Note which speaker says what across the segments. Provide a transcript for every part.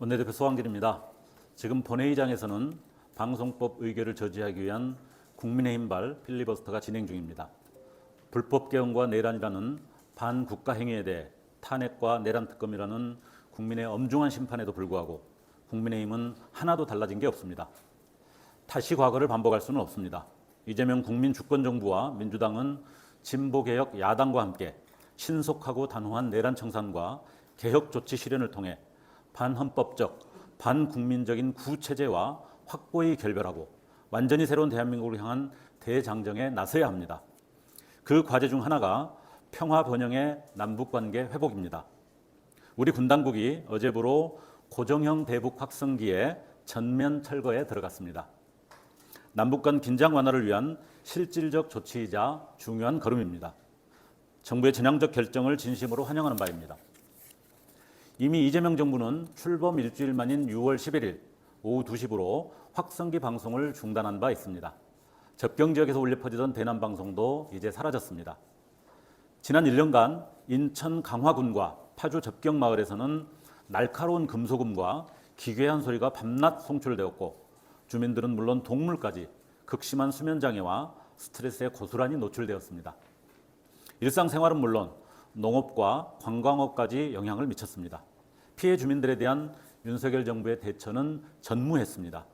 Speaker 1: 원내대표 소환길입니다. 지금 본회의장에서는 방송법 의결을 저지하기 위한 국민의힘 발 필리버스터가 진행 중입니다. 불법 개헌과 내란이라는 반국가 행위에 대해 탄핵과 내란 특검이라는 국민의 엄중한 심판에도 불구하고 국민의힘은 하나도 달라진 게 없습니다. 다시 과거를 반복할 수는 없습니다. 이재명 국민 주권 정부와 민주당은 진보 개혁 야당과 함께 신속하고 단호한 내란 청산과 개혁 조치 실현을 통해 반헌법적, 반국민적인 구체제와 확고히 결별하고 완전히 새로운 대한민국을 향한 대장정에 나서야 합니다. 그 과제 중 하나가 평화 번영의 남북 관계 회복입니다. 우리 군 당국이 어제부로 고정형 대북 확성기에 전면 철거에 들어갔습니다. 남북 간 긴장 완화를 위한 실질적 조치이자 중요한 걸음입니다. 정부의 전향적 결정을 진심으로 환영하는 바입니다. 이미 이재명 정부는 출범 일주일 만인 6월 11일 오후 2시부로 확성기 방송을 중단한 바 있습니다. 접경 지역에서 울려 퍼지던 대남 방송도 이제 사라졌습니다. 지난 1년간 인천 강화군과 파주 접경 마을에서는 날카로운 금소금과 기괴한 소리가 밤낮 송출되었고 주민들은 물론 동물까지 극심한 수면 장애와 스트레스에 고스란히 노출되었습니다. 일상생활은 물론 농업과 관광업까지 영향을 미쳤습니다. 피해 주민들에 대한 윤석열 정부의 대처는 전무했습니다.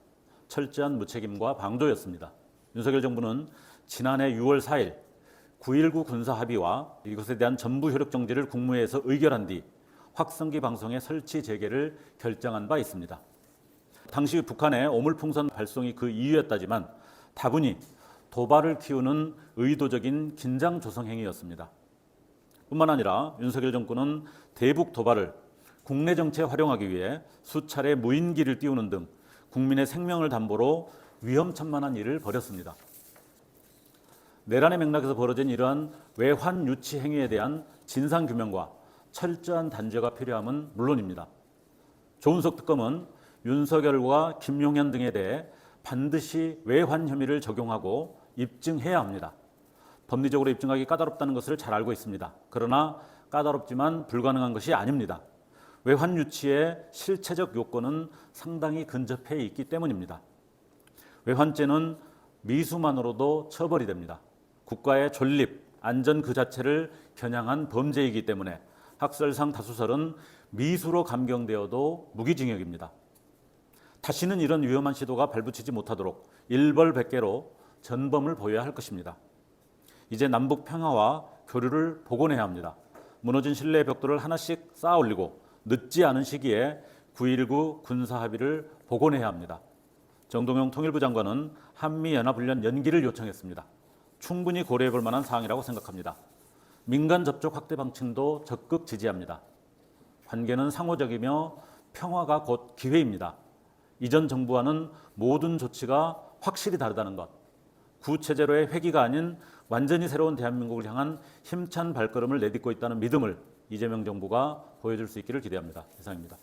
Speaker 1: 철저한 무책임과 방조였습니다. 윤석열 정부는 지난해 6월 4일 9.19 군사 합의와 이것에 대한 전부 효력 정지를 국무회에서 의결한 뒤 확성기 방송의 설치 재개를 결정한 바 있습니다. 당시 북한의 오물풍선 발송이 그 이유였다지만 다분히 도발을 키우는 의도적인 긴장 조성 행위였습니다. 뿐만 아니라 윤석열 정권은 대북 도발을 국내 정치에 활용하기 위해 수차례 무인기를 띄우는 등 국민의 생명을 담보로 위험천만한 일을 벌였습니다. 내란의 맥락에서 벌어진 이러한 외환 유치 행위에 대한 진상 규명과 철저한 단죄가 필요함은 물론입니다. 조은석 특검은 윤석열과 김용현 등에 대해 반드시 외환 혐의를 적용하고 입증해야 합니다. 법리적으로 입증하기 까다롭다는 것을 잘 알고 있습니다. 그러나 까다롭지만 불가능한 것이 아닙니다. 외환 유치의 실체적 요건은 상당히 근접해 있기 때문입니다. 외환죄는 미수만으로도 처벌이 됩니다. 국가의 존립, 안전 그 자체를 겨냥한 범죄이기 때문에 학설상 다수설은 미수로 감경되어도 무기징역입니다. 다시는 이런 위험한 시도가 발붙이지 못하도록 일벌백계로 전범을 보여야 할 것입니다. 이제 남북 평화와 교류를 복원해야 합니다. 무너진 신뢰의 벽돌을 하나씩 쌓아 올리고 늦지 않은 시기에 9.19 군사 합의를 복원해야 합니다. 정동영 통일부 장관은 한미연합훈련 연기를 요청했습니다. 충분히 고려해 볼 만한 사항이라고 생각합니다. 민간 접촉 확대 방침도 적극 지지합니다. 관계는 상호적이며 평화가 곧 기회입니다. 이전 정부와는 모든 조치가 확실히 다르다는 것. 구체제로의 회기가 아닌 완전히 새로운 대한민국을 향한 힘찬 발걸음을 내딛고 있다는 믿음을 이재명 정부가 보여줄 수 있기를 기대합니다. 이상입니다.